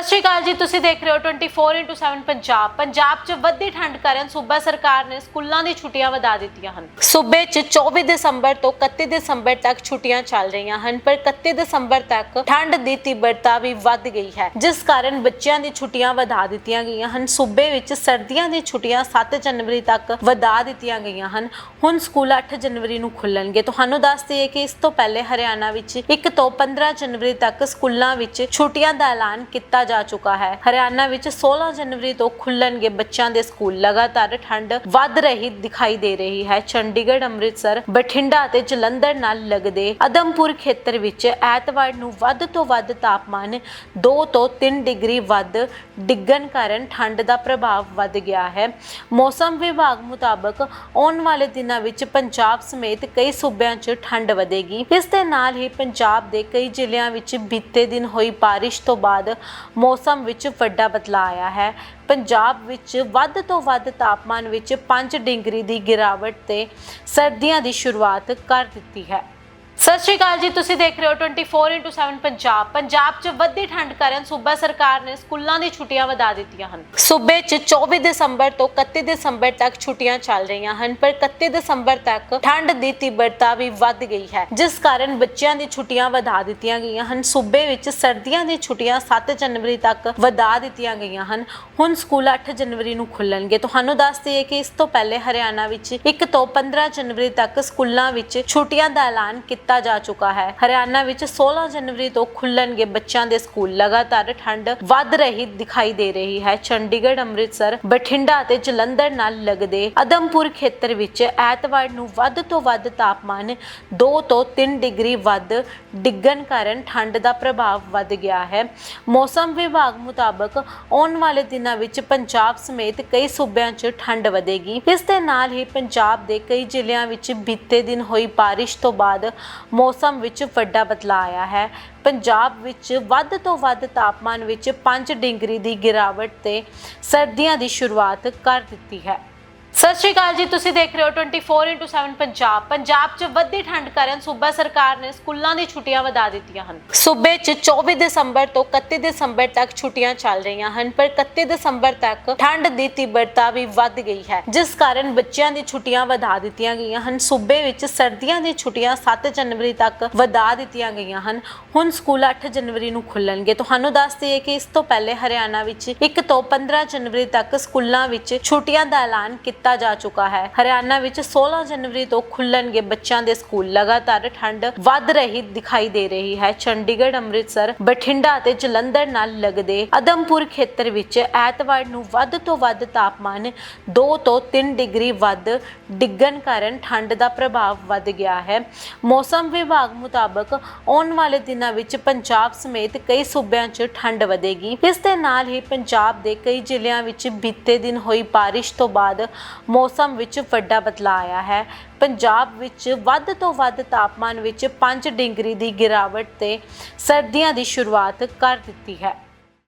ਸਤਿ ਸ਼੍ਰੀ ਅਕਾਲ ਜੀ, ਤੁਸੀਂ ਦੇਖ ਰਹੇ ਹੋ 24x7 ਪੰਜਾਬ। ਪੰਜਾਬ 'ਚ ਵੱਧਦੀ ਠੰਡ ਕਾਰਨ ਸੂਬਾ ਸਰਕਾਰ ਨੇ ਸਕੂਲਾਂ ਦੀ ਛੁੱਟੀਆਂ ਵਧਾ ਦਿੱਤੀਆਂ ਹਨ। ਸੂਬੇ 'ਚ 24 ਦਸੰਬਰ ਤੋਂ 31 ਦਸੰਬਰ ਤੱਕ ਛੁੱਟੀਆਂ ਚੱਲ ਰਹੀਆਂ ਹਨ, ਪਰ 31 ਦਸੰਬਰ ਤੱਕ ਠੰਡ ਦੀ ਤੀਬਰਤਾ ਵੀ ਵੱਧ ਗਈ ਹੈ, ਜਿਸ ਕਾਰਨ ਬੱਚਿਆਂ ਦੀ ਛੁੱਟੀਆਂ ਵਧਾ ਦਿੱਤੀਆਂ ਗਈਆਂ ਹਨ। ਸੂਬੇ ਵਿੱਚ ਸਰਦੀਆਂ ਦੀ ਛੁੱਟੀਆਂ 7 ਜਨਵਰੀ ਤੱਕ ਵਧਾ ਦਿੱਤੀਆਂ ਗਈਆਂ ਹਨ। ਹੁਣ ਸਕੂਲ 8 ਜਨਵਰੀ ਨੂੰ ਖੁੱਲਣਗੇ। ਤੁਹਾਨੂੰ ਦੱਸ ਦਈਏ ਕਿ ਇਸ ਤੋਂ ਪਹਿਲੇ ਹਰਿਆਣਾ ਵਿੱਚ 1 ਤੋਂ 15 ਜਨਵਰੀ ਤੱਕ ਸਕੂਲਾਂ ਵਿੱਚ ਛੁੱਟੀਆਂ ਦਾ ਐਲਾਨ ਕੀਤਾ ਜਾ ਚੁੱਕਾ ਹੈ। ਹਰਿਆਣਾ ਵਿੱਚ 16 ਜਨਵਰੀ ਤੋਂ ਖੁੱਲਣਗੇ ਬੱਚਿਆਂ ਦੇ ਸਕੂਲ। ਲਗਾਤਾਰ ਠੰਡ ਵੱਧ ਰਹੀ ਦਿਖਾਈ ਦੇ ਰਹੀ ਹੈ। ਚੰਡੀਗੜ੍ਹ, ਅੰਮ੍ਰਿਤਸਰ, ਬਠਿੰਡਾ ਅਤੇ ਜਲੰਧਰ ਨਾਲ ਲੱਗਦੇ ਅਦਮਪੁਰ ਖੇਤਰ ਵਿੱਚ ਐਤਵਾਰ ਨੂੰ ਵੱਧ ਤੋਂ ਵੱਧ ਤਾਪਮਾਨ 2 ਤੋਂ 3 ਡਿਗਰੀ ਵੱਧ ਡਿੱਗਣ ਕਾਰਨ ਠੰਡ ਦਾ ਪ੍ਰਭਾਵ ਵੱਧ ਗਿਆ ਹੈ। ਮੌਸਮ ਵਿਭਾਗ ਮੁਤਾਬਕ ਆਉਣ ਵਾਲੇ ਦਿਨਾਂ ਵਿੱਚ ਪੰਜਾਬ ਸਮੇਤ ਕਈ ਸੂਬਿਆਂ 'ਚ ਠੰਡ ਵਧੇਗੀ। ਇਸ ਦੇ ਨਾਲ ਹੀ ਪੰਜਾਬ ਦੇ ਕਈ ਜ਼ਿਲ੍ਹਿਆਂ ਵਿੱਚ ਬੀਤੇ ਦਿਨ ਹੋਈ ਬਾਰਿਸ਼ ਤੋਂ ਬਾਅਦ ਮੌਸਮ ਵਿੱਚ ਵੱਡਾ ਬਦਲਾਅ ਆਇਆ ਹੈ। ਪੰਜਾਬ ਵਿੱਚ ਵੱਧ ਤੋਂ ਵੱਧ ਤਾਪਮਾਨ ਵਿੱਚ 5 ਡਿਗਰੀ ਦੀ ਗਿਰਾਵਟ ਤੇ ਸਰਦੀਆਂ ਦੀ ਸ਼ੁਰੂਆਤ ਕਰ ਦਿੱਤੀ ਹੈ। ਸਤਿ ਸ਼੍ਰੀ ਅਕਾਲ ਜੀ, ਤੁਸੀਂ ਦੇਖ ਰਹੇ ਹੋ 24x7 ਪੰਜਾਬ। ਪੰਜਾਬ 'ਚ ਵੱਧਦੀ ਠੰਡ ਕਾਰਨ ਸੂਬਾ ਸਰਕਾਰ ਨੇ ਸਕੂਲਾਂ ਦੀ ਛੁੱਟੀਆਂ ਵਧਾ ਦਿੱਤੀਆਂ ਹਨ। ਸੂਬੇ 'ਚ 24 ਦਸੰਬਰ ਤੋਂ 31 ਦਸੰਬਰ ਤੱਕ ਛੁੱਟੀਆਂ ਚੱਲ ਰਹੀਆਂ ਹਨ, ਪਰ 31 ਦਸੰਬਰ ਤੱਕ ਠੰਡ ਦੀ ਤੀਬਰਤਾ ਵੀ ਵੱਧ ਗਈ ਹੈ, ਜਿਸ ਕਾਰਨ ਬੱਚਿਆਂ ਦੀ ਛੁੱਟੀਆਂ ਵਧਾ ਦਿੱਤੀਆਂ ਗਈਆਂ ਹਨ। ਸੂਬੇ ਵਿੱਚ ਸਰਦੀਆਂ ਦੀ ਛੁੱਟੀਆਂ 7 ਜਨਵਰੀ ਤੱਕ ਵਧਾ ਦਿੱਤੀਆਂ ਗਈਆਂ ਹਨ। ਹੁਣ ਸਕੂਲ 8 ਜਨਵਰੀ ਨੂੰ ਖੁੱਲਣਗੇ। ਤੁਹਾਨੂੰ ਦੱਸ ਦਈਏ ਕਿ ਇਸ ਤੋਂ ਪਹਿਲੇ ਹਰਿਆਣਾ ਵਿੱਚ 1 ਤੋਂ 15 ਜਨਵਰੀ ਤੱਕ ਸਕੂਲਾਂ ਵਿੱਚ ਛੁੱਟੀਆਂ ਦਾ ਐਲਾਨ ਕੀਤਾ ਜਾ ਚੁੱਕਾ ਹੈ। ਹਰਿਆਣਾ ਵਿੱਚ 16 ਜਨਵਰੀ ਤੋਂ ਖੁੱਲਣਗੇ ਬੱਚਿਆਂ ਦੇ ਸਕੂਲ। ਲਗਾਤਾਰ ਠੰਡ ਵੱਧ ਰਹੀ ਦਿਖਾਈ ਦੇ ਰਹੀ ਹੈ। ਚੰਡੀਗੜ੍ਹ, ਅੰਮ੍ਰਿਤਸਰ, ਬਠਿੰਡਾ ਅਤੇ ਜਲੰਧਰ ਨਾਲ ਲੱਗਦੇ ਅਦਮਪੁਰ ਖੇਤਰ ਵਿੱਚ ਐਤਵਾਰ ਨੂੰ ਵੱਧ ਤੋਂ ਵੱਧ ਤਾਪਮਾਨ 2 ਤੋਂ 3 ਡਿਗਰੀ ਵੱਧ ਡਿੱਗਣ ਕਾਰਨ ਠੰਡ ਦਾ ਪ੍ਰਭਾਵ ਵੱਧ ਗਿਆ ਹੈ। ਮੌਸਮ ਵਿਭਾਗ ਮੁਤਾਬਕ ਆਉਣ ਵਾਲੇ ਦਿਨਾਂ ਵਿੱਚ ਪੰਜਾਬ ਸਮੇਤ ਕਈ ਸੂਬਿਆਂ 'ਚ ਠੰਡ ਵਧੇਗੀ। ਇਸ ਦੇ ਨਾਲ ਹੀ ਪੰਜਾਬ ਦੇ ਕਈ ਜ਼ਿਲ੍ਹਿਆਂ ਵਿੱਚ ਬੀਤੇ ਦਿਨ ਹੋਈ ਬਾਰਿਸ਼ ਤੋਂ ਬਾਅਦ ਮੌਸਮ ਵਿੱਚ ਵੱਡਾ ਬਦਲਾਅ ਆਇਆ ਹੈ। ਪੰਜਾਬ ਵਿੱਚ ਵੱਧ ਤੋਂ ਵੱਧ ਤਾਪਮਾਨ ਵਿੱਚ 5 ਡਿਗਰੀ ਦੀ ਗਿਰਾਵਟ ਤੇ ਸਰਦੀਆਂ ਦੀ ਸ਼ੁਰੂਆਤ ਕਰ ਦਿੱਤੀ ਹੈ। ਸਤਿ ਸ਼੍ਰੀ ਅਕਾਲ ਜੀ, ਤੁਸੀਂ ਦੇਖ ਰਹੇ ਹੋ 24x7 ਪੰਜਾਬ। ਪੰਜਾਬ 'ਚ ਵੱਧਦੀ ਠੰਡ ਕਾਰਨ ਸੂਬਾ ਸਰਕਾਰ ਨੇ ਸਕੂਲਾਂ ਦੀ ਛੁੱਟੀਆਂ ਵਧਾ ਦਿੱਤੀਆਂ ਹਨ। ਸੂਬੇ 'ਚ 24 ਦਸੰਬਰ ਤੋਂ 31 ਦਸੰਬਰ ਤੱਕ ਛੁੱਟੀਆਂ ਚੱਲ ਰਹੀਆਂ ਹਨ, ਪਰ 31 ਦਸੰਬਰ ਤੱਕ ਠੰਡ ਦੀ ਤੀਬਰਤਾ ਵੀ ਵੱਧ ਗਈ ਹੈ, ਜਿਸ ਕਾਰਨ ਬੱਚਿਆਂ ਦੀ ਛੁੱਟੀਆਂ ਵਧਾ ਦਿੱਤੀਆਂ ਗਈਆਂ ਹਨ। ਸੂਬੇ ਵਿੱਚ ਸਰਦੀਆਂ ਦੀ ਛੁੱਟੀਆਂ 7 ਜਨਵਰੀ ਤੱਕ ਵਧਾ ਦਿੱਤੀਆਂ ਗਈਆਂ ਹਨ। ਹੁਣ ਸਕੂਲ 8 ਜਨਵਰੀ ਨੂੰ ਖੁੱਲਣਗੇ। ਤੁਹਾਨੂੰ ਦੱਸ ਦਈਏ ਕਿ ਇਸ ਤੋਂ ਪਹਿਲੇ ਹਰਿਆਣਾ ਵਿੱਚ 1 ਤੋਂ 15 ਜਨਵਰੀ ਤੱਕ ਸਕੂਲਾਂ ਵਿੱਚ ਛੁੱਟੀਆਂ ਦਾ ਐਲਾਨ ਕੀਤਾ ਜਾ ਚੁੱਕਾ ਹੈ। ਹਰਿਆਣਾ ਵਿੱਚ 16 ਜਨਵਰੀ ਤੋਂ ਖੁੱਲਣਗੇ ਬੱਚਿਆਂ ਦੇ ਸਕੂਲ। ਲਗਾਤਾਰ ਠੰਡ ਵੱਧ ਰਹੀ ਦਿਖਾਈ ਦੇ ਰਹੀ ਹੈ। ਚੰਡੀਗੜ੍ਹ, ਅੰਮ੍ਰਿਤਸਰ, ਬਠਿੰਡਾ ਅਤੇ ਜਲੰਧਰ ਨਾਲ ਲੱਗਦੇ ਅਦਮਪੁਰ ਖੇਤਰ ਵਿੱਚ ਐਤਵਾਰ ਨੂੰ ਵੱਧ ਤੋਂ ਵੱਧ ਤਾਪਮਾਨ 2 ਤੋਂ 3 ਡਿਗਰੀ ਵੱਧ ਡਿੱਗਣ ਕਾਰਨ ਠੰਡ ਦਾ ਪ੍ਰਭਾਵ ਵੱਧ ਗਿਆ ਹੈ। ਮੌਸਮ ਵਿਭਾਗ ਮੁਤਾਬਕ ਆਉਣ ਵਾਲੇ ਦਿਨਾਂ ਵਿੱਚ ਪੰਜਾਬ ਸਮੇਤ ਕਈ ਸੂਬਿਆਂ 'ਚ ਠੰਡ ਵਧੇਗੀ। ਇਸ ਦੇ ਨਾਲ ਹੀ ਪੰਜਾਬ ਦੇ ਕਈ ਜ਼ਿਲ੍ਹਿਆਂ ਵਿੱਚ ਬੀਤੇ ਦਿਨ ਹੋਈ ਬਾਰਿਸ਼ ਤੋਂ ਬਾਅਦ ਮੌਸਮ ਵਿੱਚ ਵੱਡਾ ਬਦਲਾਅ ਆਇਆ ਹੈ। ਪੰਜਾਬ ਵਿੱਚ ਵੱਧ ਤੋਂ ਵੱਧ ਤਾਪਮਾਨ ਵਿੱਚ 5 ਡਿਗਰੀ ਦੀ ਗਿਰਾਵਟ ਤੇ ਸਰਦੀਆਂ ਦੀ ਸ਼ੁਰੂਆਤ ਕਰ ਦਿੱਤੀ ਹੈ।